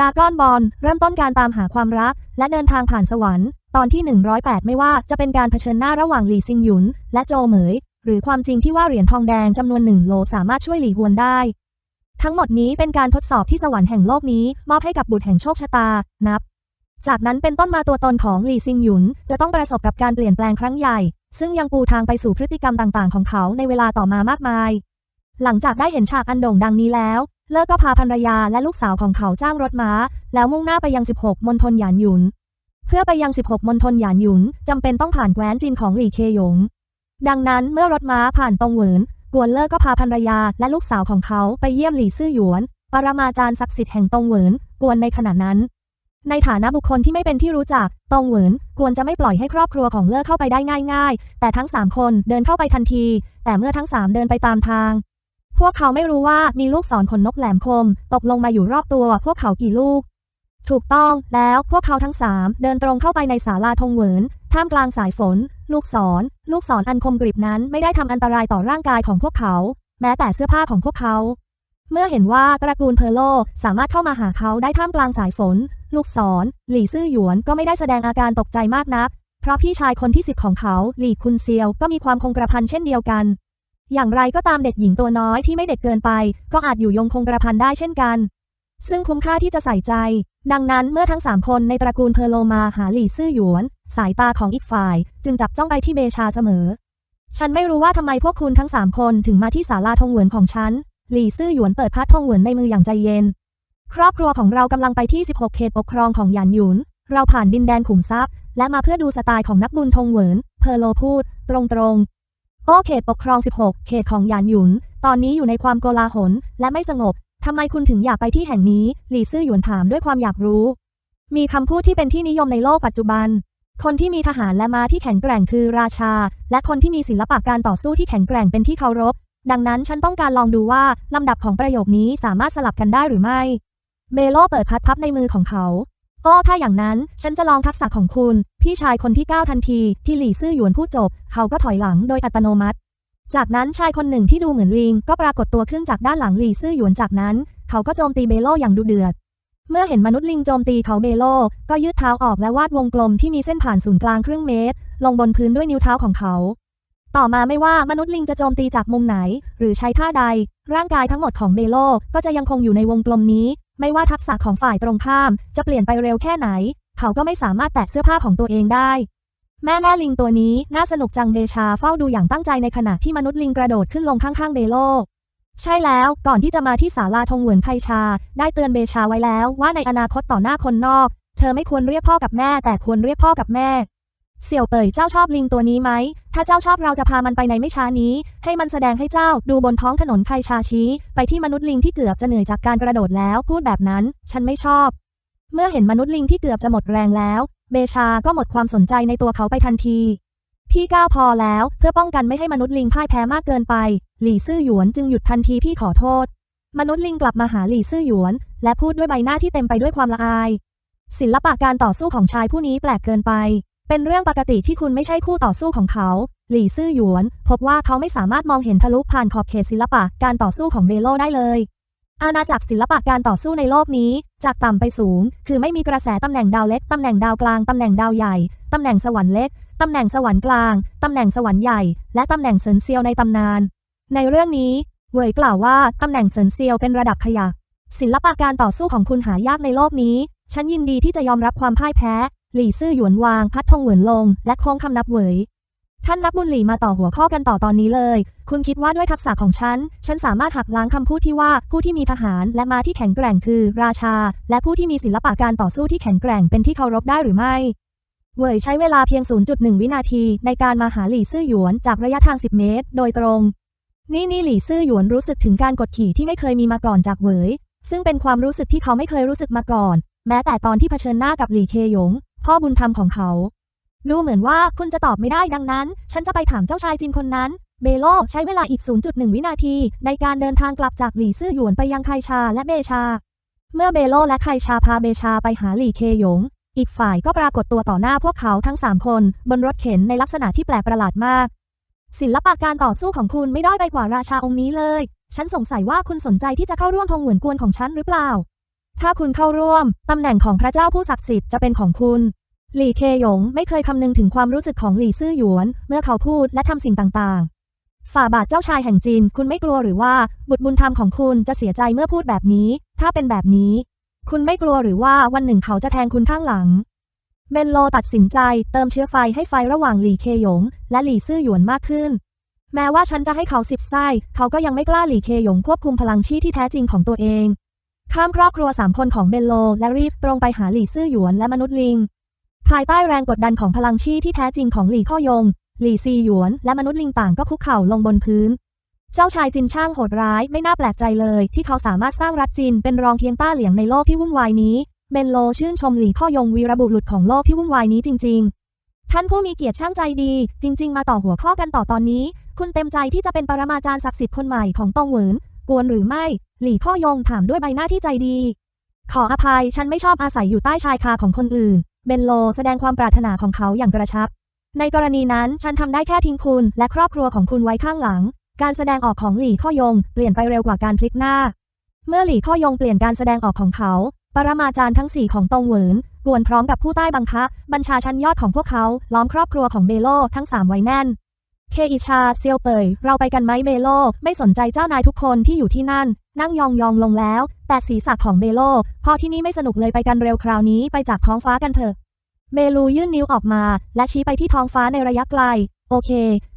ดากอนบอลเริ่มต้นการตามหาความรัก และเดินทางผ่านสวรรค์ ตอนที่ 108 ไม่ว่าจะเป็นการเผชิญหน้าระหว่างหลี่ซิงหยุน และโจเหมย หรือความจริงที่ว่าเหรียญทองแดงจำนวนหนึ่งโลสามารถช่วยหลี่ฮวนได้ ทั้งหมดนี้เป็นการทดสอบที่สวรรค์แห่งโลกนี้ มอบให้กับบุตรแห่งโชคชะตา นับ จากนั้นเป็นต้นมาตัวตนของหลี่ซิงหยุน จะต้องประสบกับการเปลี่ยนแปลงครั้งใหญ่ ซึ่งยังปูทางไปสู่พฤติกรรมต่างๆ ของเขาในเวลาต่อมามากมายหลังจากได้เห็นฉากอันโด่งดังนี้แล้ว เลิกก็พาภรรยาและลูกสาวของเขาจ้างรถม้า แล้วมุ่งหน้าไปยัง 16 มณฑลหยานหยุน เพื่อไปยัง 16 มณฑลหยานหยุนจำเป็นต้องผ่านแคว้นจีนของหลี่เคหยง ดังนั้นเมื่อรถม้าผ่านตรงเหวินกวนเลิกก็พาภรรยาและลูกสาวของเขาไปเยี่ยมหลี่ซื่อหยวน ปรมาจารย์ศักดิ์สิทธิ์แห่งตรงเหวิน กวนในขณะนั้น ในฐานะบุคคลที่ไม่เป็นที่รู้จักตงเหวินกวนจะไม่ปล่อยให้ครอบครัวของเลิกเข้าไปได้ง่าย ๆ แต่ทั้งสามคนเดินเข้าไปทันที แต่เมื่อทั้งสามเดินไปตามทาง พวกเขาไม่รู้ว่ามีลูกศรขนนกแหลมคม ตกลงมาอยู่รอบตัวพวกเขากี่ลูก ถูกต้องแล้วพวกเขาทั้งสามเดินตรงเข้าไปในศาลาทงเหวินท่ามกลางสายฝน ลูกศร ลูกศรอันคมกริบนั้นไม่ได้ทำอันตรายต่อร่างกายของพวกเขา แม้แต่เสื้อผ้าของพวกเขา เมื่อเห็นว่าตระกูลเพอร์โลสามารถเข้ามาหาเขาได้ท่ามกลางสายฝน ลูกศร หลี่ซื่อหยวนก็ไม่ได้แสดงอาการตกใจมากนัก เพราะพี่ชายคนที่สิบของเขา หลี่คุนเซียวก็มีความคงกระพันเช่นเดียวกัน อย่างไรก็ตามเด็กหญิงตัวน้อยที่ไม่เด็กเกินไป ก็อาจอยู่ยงคงกระพันได้เช่นกัน ซึ่งคุ้มค่าที่จะใส่ใจ ดังนั้นเมื่อทั้งสามคนในตระกูลเพอโลมาหาหลี่ซื่อหยวน สายตาของอีกฝ่าย จึงจับจ้องไปที่เบชาเสมอ ฉันไม่รู้ว่าทำไมพวกคุณทั้งสามคนถึงมาที่ศาลาทงเหวินของฉัน หลี่ซื่อหยวนเปิดพัดทงเหวินในมืออย่างใจเย็น ครอบครัวของเรากำลังไปที่ 16 เขตปกครองของหยานหยุน เราผ่านดินแดนขุมทรัพย์ และมาเพื่อดูสไตล์ของนักบุญทงเหวินเพอโลพูด ตรงๆ โอ้เขตปกครอง 16 เขตของหยานหยุน ตอนนี้อยู่ในความโกลาหลและไม่สงบ ทำไมคุณถึงอยากไปที่แห่งนี้ หลี่ซื่อหยวนถามด้วยความอยากรู้ มีคำพูดที่เป็นที่นิยมในโลกปัจจุบัน คนที่มีทหารและม้าที่แข็งแกร่งคือราชา และคนที่มีศิลปะการต่อสู้ที่แข็งแกร่งเป็นที่เคารพ ดังนั้นฉันต้องการลองดูว่า ลำดับของประโยคนี้สามารถสลับกันได้หรือไม่เบโลเปิดพัดพับในมือของเขา โอ้ถ้าอย่างนั้น ฉันจะลองทักษะของคุณ พี่ชายคนที่ก้าวทันทีที่หลี่ซื่อหยวนพูดจบ เขาก็ถอยหลังโดยอัตโนมัติ จากนั้นชายคนหนึ่งที่ดูเหมือนลิง ก็ปรากฏตัวขึ้นจากด้านหลังหลี่ซื่อหยวนจากนั้น เขาก็โจมตีเบโลอย่างดุเดือด เมื่อเห็นมนุษย์ลิงโจมตีเขาเบโลก็ยืดเท้าออกและวาดวงกลมที่มีเส้นผ่านศูนย์กลางครึ่งเมตร ลงบนพื้นด้วยนิ้วเท้าของเขา ต่อมาไม่ว่ามนุษย์ลิงจะโจมตีจากมุมไหน หรือใช้ท่าใด ร่างกายทั้งหมดของเบโลก็จะยังคงอยู่ในวงกลมนี้ ไม่ว่าทักษะของฝ่ายตรงข้าม จะเปลี่ยนไปเร็วแค่ไหน เขาก็ไม่สามารถแตะเสื้อผ้าของตัวเองได้ แม่แม่ลิงตัวนี้น่าสนุกจังเดชาเฝ้าดูอย่างตั้งใจในขณะที่มนุษย์ลิงกระโดดขึ้นลงข้างๆเบโล ใช่แล้วก่อนที่จะมาที่ศาลาทงเหวินไคชา ได้เตือนเบชาไว้แล้วว่าในอนาคตต่อหน้าคนนอก เธอไม่ควรเรียกพ่อกับแม่ แต่ควรเรียกพ่อกับแม่ เสี่ยวเป่ยเจ้าชอบลิงตัวนี้ไหม ถ้าเจ้าชอบเราจะพามันไปในไม่ช้านี้ ให้มันแสดงให้เจ้าดูบนท้องถนนไคชาชี้ ไปที่มนุษย์ลิงที่เกือบจะเหนื่อยจากการกระโดดแล้ว พูดแบบนั้น ฉันไม่ชอบ เมื่อเห็นมนุษย์ลิงที่เกือบจะหมดแรงแล้ว เบชาก็หมดความสนใจในตัวเขาไปทันที พี่ก้าวพอแล้ว เพื่อป้องกันไม่ให้มนุษย์ลิงพ่ายแพ้มากเกินไป หลี่ซื่อหยวนจึงหยุดทันทีพี่ขอโทษ มนุษย์ลิงกลับมาหาหลี่ซื่อหยวน และพูดด้วยใบหน้าที่เต็มไปด้วยความละอาย ศิลปะการต่อสู้ของชายผู้นี้แปลกเกินไป เป็นเรื่องปกติที่คุณไม่ใช่คู่ต่อสู้ของเขา หลี่ซื่อหยวน พบว่าเขาไม่สามารถมองเห็นทะลุผ่านขอบเขตศิลปะการต่อสู้ของเบโลได้เลย อาณาจักรศิลปะการต่อสู้ในโลกนี้ จากต่ำไปสูง คือไม่มีกระแสตำแหน่งดาวเล็ก ตำแหน่งดาวกลาง ตำแหน่งดาวใหญ่ ตำแหน่งสวรรค์เล็ก ตำแหน่งสวรรค์กลาง ตำแหน่งสวรรค์ใหญ่ และตำแหน่งเซินเซียวในตำนาน ในเรื่องนี้ เวยกล่าวว่าตำแหน่งเซินเซียวเป็นระดับขยะศิลปะการต่อสู้ของคุณหายากในโลกนี้ ฉันยินดีที่จะยอมรับความพ่ายแพ้ หลี่ซื่อหยวนวางพัดทงเหวินลง และโค้งคำนับเหวยท่านนักบุญหลี่มาต่อหัวข้อกันต่อตอนนี้เลย คุณคิดว่าด้วยทักษะของฉัน ฉันสามารถหักล้างคำพูดที่ว่าผู้ที่มีทหารและมาที่แข็งแกร่งคือ ราชา และผู้ที่มีศิลปะการต่อสู้ที่แข็งแกร่งเป็นที่เคารพได้หรือไม่ เว่ยใช้เวลาเพียง 0.1 วินาที ในการมาหาหลี่ซื่อหยวนจากระยะทาง 10 เมตร โดยตรง นี่นี่หลี่ซื่อหยวนรู้สึกถึงการกดขี่ที่ไม่เคยมีมาก่อนจากเว่ยซึ่งเป็นความรู้สึกที่เขาไม่เคยรู้สึกมาก่อน แม้แต่ตอนที่เผชิญหน้ากับหลี่เคหยง พ่อบุญธรรมของเขา ดูเหมือนว่าคุณจะตอบไม่ได้ดังนั้น ฉันจะไปถามเจ้าชายจินคนนั้น เบโลใช้เวลาอีก 0.1 วินาที ในการเดินทางกลับจากหลี่ซื่อหยวนไปยังไคชาและเบชา เมื่อเบโลและไคชาพาเบชาไปหาหลี่เคหยง อีกฝ่ายก็ปรากฏตัวต่อหน้าพวกเขาทั้ง 3 คน บนรถเข็นในลักษณะที่แปลกประหลาดมาก ศิลปะการต่อสู้ของคุณไม่ด้อยไปกว่าราชาองค์นี้เลย ฉันสงสัยว่าคุณสนใจที่จะเข้าร่วมธงหมือนกวนของฉันหรือเปล่า ถ้าคุณเข้าร่วม ตำแหน่งของพระเจ้าผู้ศักดิ์สิทธิ์จะเป็นของคุณ หลี่เคหยงไม่เคยคำนึงถึงความรู้สึกของหลี่ซื่อหยวน เมื่อเขาพูดและทำสิ่งต่างๆ ฝ่าบาทเจ้าชายแห่งจีน คุณไม่กลัวหรือว่าบุตรบุญธรรมของคุณจะเสียใจเมื่อพูดแบบนี้ ถ้าเป็นแบบนี้ คุณไม่กลัวหรือว่าวันหนึ่งเขาจะแทงคุณข้างหลังเบนโลตัดสินใจเติมเชื้อไฟให้ไฟระหว่างหลี่เคหยง และหลี่ซื่อหยวนมากขึ้นแม้ว่าฉันจะให้เขาสิบไส้ เขาก็ยังไม่กล้าหลี่เคหยงควบคุมพลังชีที่แท้จริงของตัวเอง ข้ามครอบครัวสามคนของเบนโล และรีบตรงไปหาหลี่ซื่อหยวนและมนุษย์ลิง ภายใต้แรงกดดันของพลังชีที่แท้จริงของหลี่ข้อยง หลี่ซีหยวน และมนุษย์ลิงต่างก็คุกเข่าลงบนพื้น เจ้าชายจินช่างโหดร้ายไม่น่าแปลกใจเลย ที่เขาสามารถสร้างรัฐจีนเป็นรองเคียงต้าเหลียงในโลกที่วุ่นวายนี้เบนโลชื่นชมหลี่ข้อยงวีรบุรุษของโลกที่วุ่นวายนี้จริง ๆ ท่านผู้มีเกียรติช่างใจดี จริง ๆ มาต่อหัวข้อกันต่อตอนนี้ คุณเต็มใจที่จะเป็นปรมาจารย์ศักดิ์สิทธิ์คนใหม่ของตองเหวิน กวนหรือไม่ หลี่ข้อยงถามด้วยใบหน้าที่ใจดี ขออภัยฉันไม่ชอบอาศัยอยู่ใต้ชายคาของคนอื่น เบนโลแสดงความปรารถนาของเขาอย่างกระชับ ในกรณีนั้นฉันทำได้แค่ทิ้งคุณ และครอบครัวของคุณไว้ข้างหลัง การแสดงออกของหลี่ข้อยง เปลี่ยนไปเร็วกว่าการพลิกหน้า เมื่อหลี่ข้อยงเปลี่ยนการแสดงออกของเขา ปรมาจารย์ทั้งสี่ของตงเหวินกวนพร้อมกับผู้ใต้บังคับ บัญชาชั้นยอดของพวกเขาล้อมครอบครัวของเบโลทั้งสามไว้แน่น เคอิชาเซียวเปย เราไปกันไหมเบโล ไม่สนใจเจ้านายทุกคนที่อยู่ที่นั่น นั่งยองยองลงแล้ว แต่ศีรษะของเบโล พอที่นี่ไม่สนุกเลยไปกันเร็วคราวนี้ไปจากท้องฟ้ากันเถอะเบลูยื่นนิ้วออกมา และชี้ไปที่ท้องฟ้าในระยะไกล โอเค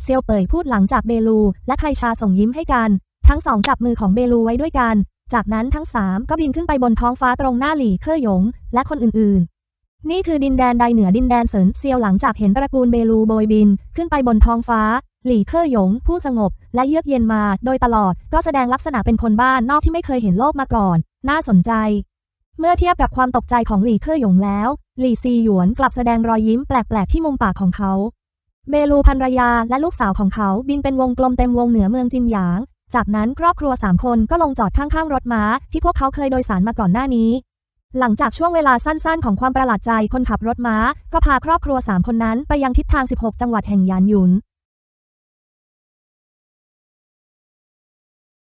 เซียวเปยพูดหลังจากเบลู และไคชาส่งยิ้มให้กัน ทั้งสองจับมือของเบลูไว้ด้วยกัน จากนั้นทั้งสามก็บินขึ้นไปบนท้องฟ้าตรงหน้าหลี่เคอหยง และคนอื่นๆ นี่คือดินแดนใดเหนือดินแดนเสินเซียวหลังจากเห็นตระกูลเบลูโบยบิน ขึ้นไปบนท้องฟ้า หลี่เคอหยง ผู้สงบ และเยือกเย็นมา โดยตลอด ก็แสดงลักษณะเป็นคนบ้านนอกที่ไม่เคยเห็นโลกมาก่อน น่าสนใจ เมื่อเทียบกับความตกใจของหลี่เคอหยงแล้ว หลี่ซีหยวนกลับแสดงรอยยิ้มแปลกๆที่มุมปากของเขา เบลูภรรยาและลูกสาวของเขาบินเป็นวงกลมเต็มวงเหนือเมืองจินหยาง จากนั้นครอบครัวสามคนก็ลงจอดข้างๆรถม้าที่พวกเขาเคยโดยสารมาก่อนหน้านี้ หลังจากช่วงเวลาสั้นๆ ของความประหลาดใจคนขับรถม้า ก็พาครอบครัวสามคนนั้นไปยังทิศทาง 16 จังหวัดแห่งยานหยุน